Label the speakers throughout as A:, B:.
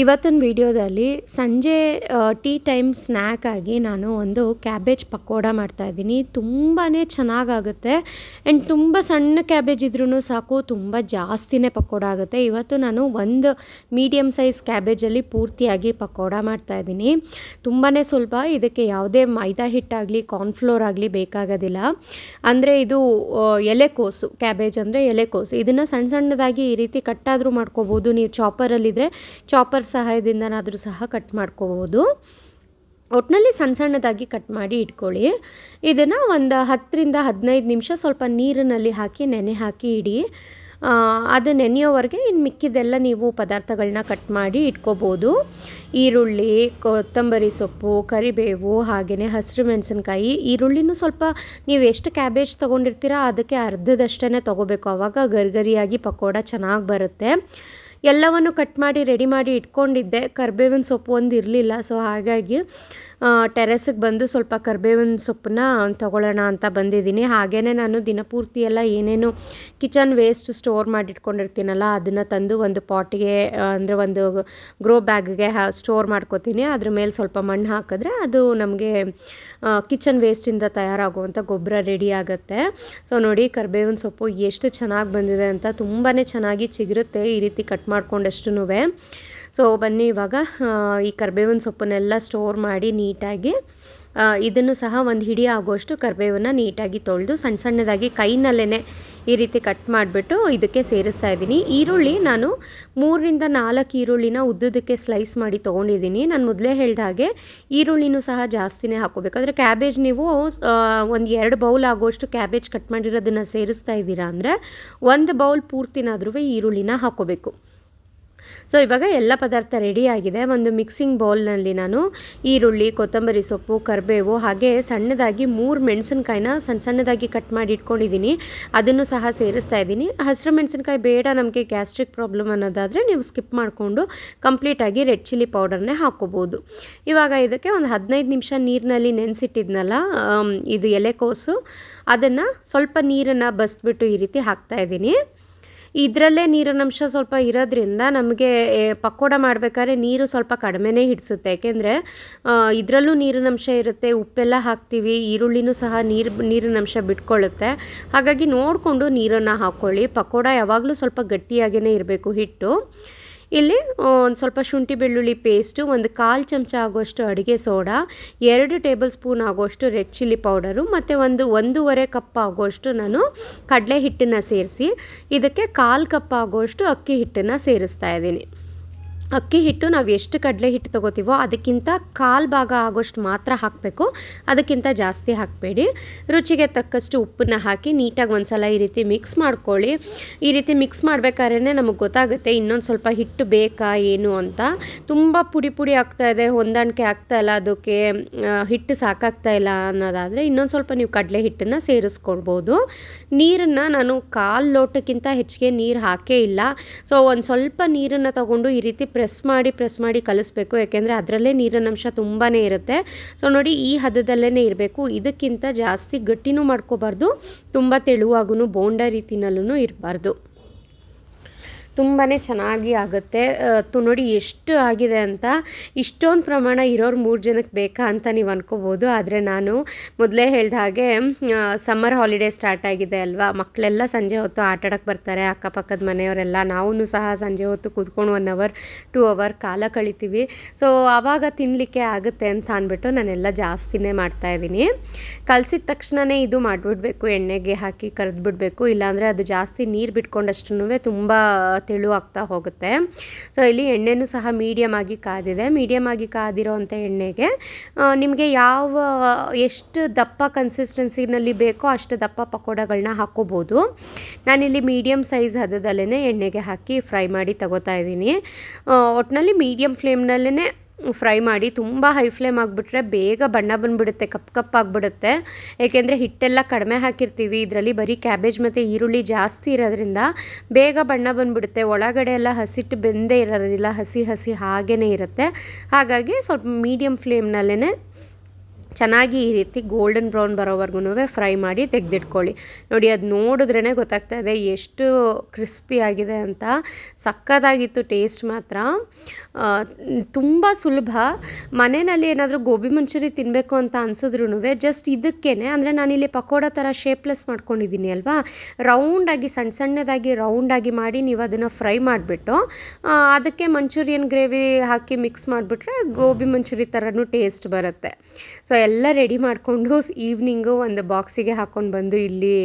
A: ಇವತ್ತಿನ ವಿಡಿಯೋದಲ್ಲಿ ಸಂಜೆ ಟೀ ಟೈಮ್ ಸ್ನ್ಯಾಕ್ ಆಗಿ ನಾನು ಒಂದು ಕ್ಯಾಬೇಜ್ ಪಕೋಡ ಮಾಡ್ತಾಯಿದ್ದೀನಿ ತುಂಬಾ ಚೆನ್ನಾಗಾಗುತ್ತೆ. ಆ್ಯಂಡ್ ತುಂಬ ಸಣ್ಣ ಕ್ಯಾಬೇಜ್ ಇದ್ರೂ ಸಾಕು, ತುಂಬ ಜಾಸ್ತಿನೇ ಪಕೋಡ ಆಗುತ್ತೆ. ಇವತ್ತು ನಾನು ಒಂದು ಮೀಡಿಯಮ್ ಸೈಜ್ ಕ್ಯಾಬೇಜಲ್ಲಿ ಪೂರ್ತಿಯಾಗಿ ಪಕೋಡ ಮಾಡ್ತಾಯಿದ್ದೀನಿ ತುಂಬಾ ಸುಲಭ. ಇದಕ್ಕೆ ಯಾವುದೇ ಮೈದಾ ಹಿಟ್ಟಾಗಲಿ, ಕಾರ್ನ್ಫ್ಲೋರ್ ಆಗಲಿ ಬೇಕಾಗೋದಿಲ್ಲ. ಅಂದರೆ ಇದು ಎಲೆಕೋಸು. ಕ್ಯಾಬೇಜ್ ಅಂದರೆ ಎಲೆಕೋಸು. ಇದನ್ನು ಸಣ್ಣ ಸಣ್ಣದಾಗಿ ಈ ರೀತಿ ಕಟ್ಟಾದರೂ ಮಾಡ್ಕೋಬೋದು. ನೀವು ಚಾಪರಲ್ಲಿದ್ದರೆ ಚಾಪರ್ ಸಹಾಯದಿಂದನಾದರೂ ಸಹ ಕಟ್ ಮಾಡ್ಕೋಬೋದು. ಒಟ್ಟಿನಲ್ಲಿ ಸಣ್ಣ ಸಣ್ಣದಾಗಿ ಕಟ್ ಮಾಡಿ ಇಟ್ಕೊಳ್ಳಿ. ಇದನ್ನು ಒಂದು ಹತ್ತರಿಂದ ಹದಿನೈದು ನಿಮಿಷ ಸ್ವಲ್ಪ ನೀರಿನಲ್ಲಿ ಹಾಕಿ, ನೆನೆ ಹಾಕಿ ಇಡಿ. ಅದು ನೆನೆಯೋವರೆಗೆ ಇನ್ನು ಮಿಕ್ಕಿದೆಲ್ಲ ನೀವು ಪದಾರ್ಥಗಳನ್ನ ಕಟ್ ಮಾಡಿ ಇಟ್ಕೋಬೋದು. ಈರುಳ್ಳಿ, ಕೊತ್ತಂಬರಿ ಸೊಪ್ಪು, ಕರಿಬೇವು ಹಾಗೆಯೇ ಹಸಿರು ಮೆಣಸಿನ್ಕಾಯಿ, ಈರುಳ್ಳಿನೂ ಸ್ವಲ್ಪ ನೀವು ಎಷ್ಟು ಕ್ಯಾಬೇಜ್ ತೊಗೊಂಡಿರ್ತೀರ ಅದಕ್ಕೆ ಅರ್ಧದಷ್ಟೇ ತೊಗೋಬೇಕು. ಆವಾಗ ಗರಿಗರಿಯಾಗಿ ಪಕೋಡ ಚೆನ್ನಾಗಿ ಬರುತ್ತೆ. ಎಲ್ಲವನ್ನು ಕಟ್ ಮಾಡಿ ರೆಡಿ ಮಾಡಿ ಇಟ್ಕೊಂಡಿದ್ದೆ. ಕರ್ಬೇವಿನ ಸೊಪ್ಪು ಒಂದು ಇರಲಿಲ್ಲ ಸೊ ಹಾಗಾಗಿ ಟೆರೆಸಿಗೆ ಬಂದು ಸ್ವಲ್ಪ ಕರ್ಬೇವಿನ ಸೊಪ್ಪನ್ನ ತಗೊಳ್ಳೋಣ ಅಂತ ಬಂದಿದ್ದೀನಿ. ಹಾಗೇ ನಾನು ದಿನಪೂರ್ತಿ ಎಲ್ಲ ಏನೇನು ಕಿಚನ್ ವೇಸ್ಟ್ ಸ್ಟೋರ್ ಮಾಡಿಟ್ಕೊಂಡಿರ್ತೀನಲ್ಲ, ಅದನ್ನು ತಂದು ಒಂದು ಪಾಟಿಗೆ ಅಂದರೆ ಒಂದು ಗ್ರೋ ಬ್ಯಾಗ್ಗೆ ಸ್ಟೋರ್ ಮಾಡ್ಕೋತೀನಿ. ಅದ್ರ ಮೇಲೆ ಸ್ವಲ್ಪ ಮಣ್ಣು ಹಾಕಿದ್ರೆ ಅದು ನಮಗೆ ಕಿಚನ್ ವೇಸ್ಟಿಂದ ತಯಾರಾಗುವಂಥ ಗೊಬ್ಬರ ರೆಡಿ ಆಗುತ್ತೆ. ಸೊ ನೋಡಿ, ಕರ್ಬೇವಿನ ಸೊಪ್ಪು ಎಷ್ಟು ಚೆನ್ನಾಗಿ ಬಂದಿದೆ ಅಂತ ತುಂಬಾ ಚೆನ್ನಾಗಿ ಚಿಗುರುತ್ತೆ ಈ ರೀತಿ ಕಟ್ ಮಾಡ್ಕೊಂಡಷ್ಟು ಸೊ ಬನ್ನಿ ಇವಾಗ ಈ ಕರ್ಬೇವಿನ ಸೊಪ್ಪನ್ನೆಲ್ಲ ಸ್ಟೋರ್ ಮಾಡಿ ನೀಟಾಗಿ ಇದನ್ನು ಸಹ ಒಂದು ಹಿಡಿ ಆಗುವಷ್ಟು ಕರಿಬೇವನ್ನು ನೀಟಾಗಿ ತೊಳೆದು ಸಣ್ಣ ಸಣ್ಣದಾಗಿ ಕೈನಲ್ಲೇ ಈ ರೀತಿ ಕಟ್ ಮಾಡಿಬಿಟ್ಟು ಇದಕ್ಕೆ ಸೇರಿಸ್ತಾ ಇದ್ದೀನಿ. ಈರುಳ್ಳಿ ನಾನು ಮೂರರಿಂದ ನಾಲ್ಕು ಈರುಳ್ಳಿನ ಉದ್ದುದಕ್ಕೆ ಸ್ಲೈಸ್ ಮಾಡಿ ತೊಗೊಂಡಿದ್ದೀನಿ. ನಾನು ಮೊದಲೇ ಹೇಳಿದ ಹಾಗೆ ಈರುಳ್ಳಿನೂ ಸಹ ಜಾಸ್ತಿನೇ ಹಾಕೋಬೇಕು ಅಂದರೆ ಕ್ಯಾಬೇಜ್ ನೀವು ಒಂದು ಎರಡು ಬೌಲ್ ಆಗುವಷ್ಟು ಕ್ಯಾಬೇಜ್ ಕಟ್ ಮಾಡಿರೋದನ್ನು ಸೇರಿಸ್ತಾ ಇದ್ದೀರಾ ಅಂದರೆ ಒಂದು ಬೌಲ್ ಪೂರ್ತಿನಾದ್ರೂ ಈರುಳ್ಳಿನ ಹಾಕೋಬೇಕು ಸೊ ಇವಾಗ ಎಲ್ಲ ಪದಾರ್ಥ ರೆಡಿ ಆಗಿದೆ. ಒಂದು ಮಿಕ್ಸಿಂಗ್ ಬೌಲ್ನಲ್ಲಿ ನಾನು ಈರುಳ್ಳಿ, ಕೊತ್ತಂಬರಿ ಸೊಪ್ಪು, ಕರಿಬೇವು ಹಾಗೆ ಸಣ್ಣದಾಗಿ ಮೂರು ಮೆಣಸಿನ್ಕಾಯಿನ ಸಣ್ಣ ಸಣ್ಣದಾಗಿ ಕಟ್ ಮಾಡಿ ಇಟ್ಕೊಂಡಿದ್ದೀನಿ. ಅದನ್ನು ಸಹ ಸೇರಿಸ್ತಾ ಇದ್ದೀನಿ. ಹಸಿರು ಮೆಣಸಿನ್ಕಾಯಿ ಬೇಡ ನಮಗೆ ಗ್ಯಾಸ್ಟ್ರಿಕ್ ಪ್ರಾಬ್ಲಮ್ ಅನ್ನೋದಾದರೆ ನೀವು ಸ್ಕಿಪ್ ಮಾಡಿಕೊಂಡು ಕಂಪ್ಲೀಟಾಗಿ ರೆಡ್ ಚಿಲ್ಲಿ ಪೌಡರ್ನೇ ಹಾಕ್ಕೋಬೋದು ಇವಾಗ ಇದಕ್ಕೆ ಒಂದು ಹದಿನೈದು ನಿಮಿಷ ನೀರಿನಲ್ಲಿ ನೆನೆಸಿಟ್ಟಿದ್ನಲ್ಲ ಇದು ಎಲೆಕೋಸು ಅದನ್ನು ಸ್ವಲ್ಪ ನೀರನ್ನು ಬಸ್ಬಿಟ್ಟು ಈ ರೀತಿ ಹಾಕ್ತಾ ಇದ್ದೀನಿ. ಇದರಲ್ಲೇ ನೀರಿನಂಶ ಸ್ವಲ್ಪ ಇರೋದ್ರಿಂದ ನಮಗೆ ಪಕೋಡ ಮಾಡಬೇಕಾದ್ರೆ ನೀರು ಸ್ವಲ್ಪ ಕಡಿಮೆನೇ ಹಿಡಿಸುತ್ತೆ. ಯಾಕೆಂದರೆ ಇದರಲ್ಲೂ ನೀರಿನಂಶ ಇರುತ್ತೆ, ಉಪ್ಪೆಲ್ಲ ಹಾಕ್ತೀವಿ, ಈರುಳ್ಳಿನೂ ಸಹ ನೀರು, ನೀರಿನಂಶ ಬಿಟ್ಕೊಳ್ಳುತ್ತೆ. ಹಾಗಾಗಿ ನೋಡಿಕೊಂಡು ನೀರನ್ನು ಹಾಕ್ಕೊಳ್ಳಿ ಪಕೋಡ ಯಾವಾಗಲೂ ಸ್ವಲ್ಪ ಗಟ್ಟಿಯಾಗೇ ಇರಬೇಕು ಹಿಟ್ಟು. ಇಲ್ಲಿ ಒಂದು ಸ್ವಲ್ಪ ಶುಂಠಿ ಬೆಳ್ಳುಳ್ಳಿ ಪೇಸ್ಟು ಒಂದು ಕಾಲು ಚಮಚ ಆಗುವಷ್ಟು ಅಡುಗೆ ಸೋಡಾ, ಎರಡು ಟೇಬಲ್ ಸ್ಪೂನ್ ಆಗುವಷ್ಟು ರೆಡ್ ಚಿಲ್ಲಿ ಪೌಡರು ಮತ್ತು ಒಂದು ಒಂದೂವರೆ ಕಪ್ ಆಗುವಷ್ಟು ನಾನು ಕಡಲೆ ಹಿಟ್ಟನ್ನು ಸೇರಿಸಿ, ಇದಕ್ಕೆ ಕಾಲು ಕಪ್ ಆಗುವಷ್ಟು ಅಕ್ಕಿ ಹಿಟ್ಟನ್ನು ಸೇರಿಸ್ತಾ ಇದ್ದೀನಿ. ಅಕ್ಕಿ ಹಿಟ್ಟು ನಾವು ಎಷ್ಟು ಕಡಲೆ ಹಿಟ್ಟು ತೊಗೋತೀವೋ ಅದಕ್ಕಿಂತ ಕಾಲು ಭಾಗ ಆಗೋಷ್ಟು ಮಾತ್ರ ಹಾಕಬೇಕು. ಅದಕ್ಕಿಂತ ಜಾಸ್ತಿ ಹಾಕಬೇಡಿ. ರುಚಿಗೆ ತಕ್ಕಷ್ಟು ಉಪ್ಪನ್ನ ಹಾಕಿ ನೀಟಾಗಿ ಒಂದ್ಸಲ ಈ ರೀತಿ ಮಿಕ್ಸ್ ಮಾಡ್ಕೊಳ್ಳಿ. ಈ ರೀತಿ ಮಿಕ್ಸ್ ಮಾಡಬೇಕಾದ್ರೆ ನಮಗೆ ಗೊತ್ತಾಗುತ್ತೆ ಇನ್ನೊಂದು ಸ್ವಲ್ಪ ಹಿಟ್ಟು ಬೇಕಾ, ಏನು ಅಂತ. ತುಂಬ ಪುಡಿ ಪುಡಿ ಆಗ್ತಾ ಇದೆ, ಹೊಂದಾಣಿಕೆ ಆಗ್ತಾ ಇಲ್ಲ ಅದಕ್ಕೆ ಹಿಟ್ಟು ಸಾಕಾಗ್ತಾ ಇಲ್ಲ ಅನ್ನೋದಾದರೆ ಇನ್ನೊಂದು ಸ್ವಲ್ಪ ನೀವು ಕಡಲೆ ಹಿಟ್ಟನ್ನು ಸೇರಿಸ್ಕೊಳ್ಬೋದು. ನೀರನ್ನು ನಾನು ಕಾಲು ಲೋಟಕ್ಕಿಂತ ಹೆಚ್ಚಿಗೆ ನೀರು ಹಾಕೇ ಇಲ್ಲ. ಸೊ ಒಂದು ಸ್ವಲ್ಪ ನೀರನ್ನು ತಗೊಂಡು ಈ ರೀತಿ ಪ್ರೆಸ್ ಮಾಡಿ ಪ್ರೆಸ್ ಮಾಡಿ ಕಲಿಸ್ಬೇಕು. ಯಾಕೆಂದರೆ ಅದರಲ್ಲೇ ನೀರಿನ ಅಂಶ ತುಂಬಾ ಇರುತ್ತೆ. ಸೊ ನೋಡಿ ಈ ಹದದಲ್ಲೇ ಇರಬೇಕು. ಇದಕ್ಕಿಂತ ಜಾಸ್ತಿ ಗಟ್ಟಿನೂ ಮಾಡ್ಕೋಬಾರ್ದು. ತುಂಬ ತೆಳುವಾಗೂ ಬೋಂಡ ರೀತಿನಲ್ಲೂ ಇರಬಾರ್ದು. ತುಂಬಾ ಚೆನ್ನಾಗಿ ಆಗುತ್ತೆ. ತು ನೋಡಿ ಎಷ್ಟು ಆಗಿದೆ ಅಂತ. ಇಷ್ಟೊಂದು ಪ್ರಮಾಣ ಇರೋರು ಮೂರು ಜನಕ್ಕೆ ಬೇಕಾ ಅಂತ ನೀವು ಅನ್ಕೋಬೋದು. ಆದರೆ ನಾನು ಮೊದಲೇ ಹೇಳ್ದ ಹಾಗೆ ಸಮ್ಮರ್ ಹಾಲಿಡೇ ಸ್ಟಾರ್ಟ್ ಆಗಿದೆ ಅಲ್ವಾ? ಮಕ್ಕಳೆಲ್ಲ ಸಂಜೆ ಹೊತ್ತು ಆಟ ಆಡೋಕ್ಕೆ ಬರ್ತಾರೆ. ಅಕ್ಕಪಕ್ಕದ ಮನೆಯವರೆಲ್ಲ ನಾವು ಸಹ ಸಂಜೆ ಹೊತ್ತು ಕೂತ್ಕೊಂಡು ಒನ್ ಅವರ್ ಟೂ ಅವರ್ ಕಾಲ ಕಳಿತೀವಿ. ಸೊ ಆವಾಗ ತಿನ್ನಲಿಕ್ಕೆ ಆಗುತ್ತೆ ಅಂತ ಅಂದ್ಬಿಟ್ಟು ನಾನೆಲ್ಲ ಜಾಸ್ತಿನೇ ಮಾಡ್ತಾಯಿದ್ದೀನಿ ಕಲಸಿದ ತಕ್ಷಣವೇ ಇದು ಮಾಡಿಬಿಡ್ಬೇಕು. ಎಣ್ಣೆಗೆ ಹಾಕಿ ಕರೆದ್ಬಿಡ್ಬೇಕು. ಇಲ್ಲಾಂದರೆ ಅದು ಜಾಸ್ತಿ ನೀರು ಬಿಟ್ಕೊಂಡಷ್ಟು ತುಂಬ ತೆಳು ಆಗ್ತಾ ಹೋಗುತ್ತೆ. ಸೊ ಇಲ್ಲಿ ಎಣ್ಣೆನೂ ಸಹ ಮೀಡಿಯಮ್ ಆಗಿ ಕಾದಿದೆ. ಮೀಡಿಯಮ್ ಆಗಿ ಕಾದಿರೋ ಅಂಥ ಎಣ್ಣೆಗೆ ನಿಮಗೆ ಯಾವ, ಎಷ್ಟು ದಪ್ಪ ಕನ್ಸಿಸ್ಟೆನ್ಸಿನಲ್ಲಿ ಬೇಕೋ ಅಷ್ಟು ದಪ್ಪ ಪಕೋಡಗಳನ್ನ ಹಾಕ್ಕೋಬೋದು ನಾನಿಲ್ಲಿ ಮೀಡಿಯಮ್ ಸೈಜ್ ಹದದಲ್ಲೇ ಎಣ್ಣೆಗೆ ಹಾಕಿ ಫ್ರೈ ಮಾಡಿ ತಗೋತಾ ಇದ್ದೀನಿ. ಒಟ್ಟಿನಲ್ಲಿ ಮೀಡಿಯಮ್ ಫ್ಲೇಮ್ನಲ್ಲೇ ಫ್ರೈ ಮಾಡಿ ತುಂಬ ಹೈ ಫ್ಲೇಮ್ ಆಗಿಬಿಟ್ರೆ ಬೇಗ ಬಣ್ಣ ಬಂದುಬಿಡುತ್ತೆ, ಕಪ್ ಕಪ್ ಆಗಿಬಿಡುತ್ತೆ. ಏಕೆಂದರೆ ಹಿಟ್ಟೆಲ್ಲ ಕಡಿಮೆ ಹಾಕಿರ್ತೀವಿ, ಇದರಲ್ಲಿ ಬರೀ ಕ್ಯಾಬೇಜ್ ಮತ್ತು ಈರುಳ್ಳಿ ಜಾಸ್ತಿ ಇರೋದ್ರಿಂದ ಬೇಗ ಬಣ್ಣ ಬಂದುಬಿಡುತ್ತೆ. ಒಳಗಡೆ ಎಲ್ಲ ಹಸಿಟ್ಟು ಬೆಂದೇ ಇರೋದಿಲ್ಲ, ಹಸಿ ಹಸಿ ಹಾಗೇ ಇರುತ್ತೆ. ಹಾಗಾಗಿ ಸ್ವಲ್ಪ ಮೀಡಿಯಮ್ ಫ್ಲೇಮ್ನಲ್ಲೇ ಚೆನ್ನಾಗಿ ಈ ರೀತಿ ಗೋಲ್ಡನ್ ಬ್ರೌನ್ ಬರೋವರೆಗೂ ಫ್ರೈ ಮಾಡಿ ತೆಗೆದಿಟ್ಕೊಳ್ಳಿ. ನೋಡಿ, ಅದು ನೋಡಿದ್ರೇ ಗೊತ್ತಾಗ್ತಾ ಇದೆ ಎಷ್ಟು ಕ್ರಿಸ್ಪಿ ಆಗಿದೆ ಅಂತ. ಸಕ್ಕತ್ತಾಗಿತ್ತು ಟೇಸ್ಟ್ ಮಾತ್ರ. ತುಂಬ ಸುಲಭ. ಮನೆಯಲ್ಲಿ ಏನಾದರೂ ಗೋಬಿ ಮಂಚೂರಿ ತಿನ್ನಬೇಕು ಅಂತ ಅನ್ಸಿದ್ರೂ ಜಸ್ಟ್ ಇದಕ್ಕೇ ಅಂದರೆ ನಾನಿಲ್ಲಿ ಪಕೋಡ ಥರ ಶೇಪ್ಲೆಸ್ ಮಾಡ್ಕೊಂಡಿದ್ದೀನಿ ಅಲ್ವಾ? ರೌಂಡಾಗಿ ಸಣ್ಣ ಸಣ್ಣದಾಗಿ ರೌಂಡಾಗಿ ಮಾಡಿ ನೀವು ಅದನ್ನು ಫ್ರೈ ಮಾಡಿಬಿಟ್ಟು ಅದಕ್ಕೆ ಮಂಚೂರಿಯನ್ ಗ್ರೇವಿ ಹಾಕಿ ಮಿಕ್ಸ್ ಮಾಡಿಬಿಟ್ರೆ ಗೋಬಿ ಮಂಚೂರಿ ಥರನೂ ಟೇಸ್ಟ್ ಬರುತ್ತೆ. ಸೊ ಎಲ್ಲ ರೆಡಿ ಮಾಡಿಕೊಂಡು ಈವ್ನಿಂಗು ಒಂದು ಬಾಕ್ಸಿಗೆ ಹಾಕ್ಕೊಂಡು ಬಂದು ಇಲ್ಲಿ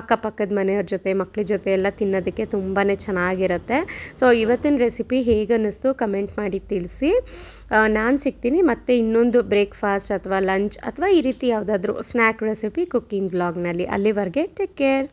A: ಅಕ್ಕಪಕ್ಕದ ಮನೆಯವ್ರ ಜೊತೆ, ಮಕ್ಳ ಜೊತೆ ಎಲ್ಲ ತಿನ್ನೋದಕ್ಕೆ ತುಂಬಾ ಚೆನ್ನಾಗಿರುತ್ತೆ. ಸೊ ಇವತ್ತಿನ ರೆಸಿಪಿ ಹೇಗೆ ಅನ್ನಿಸ್ತು ಕಮೆಂಟ್ ಮಾಡಿ ತಿಳಿಸಿ. ನಾನು ಸಿಗ್ತೀನಿ. ಮತ್ತು ಇನ್ನೊಂದು ಬ್ರೇಕ್ಫಾಸ್ಟ್ ಅಥವಾ ಲಂಚ್ ಅಥವಾ ಈ ರೀತಿ ಯಾವುದಾದ್ರೂ ಸ್ನ್ಯಾಕ್ ರೆಸಿಪಿ ಕುಕ್ಕಿಂಗ್ ಬ್ಲಾಗ್ನಲ್ಲಿ ಅಲ್ಲಿವರೆಗೆ ಟೇಕ್ ಕೇರ್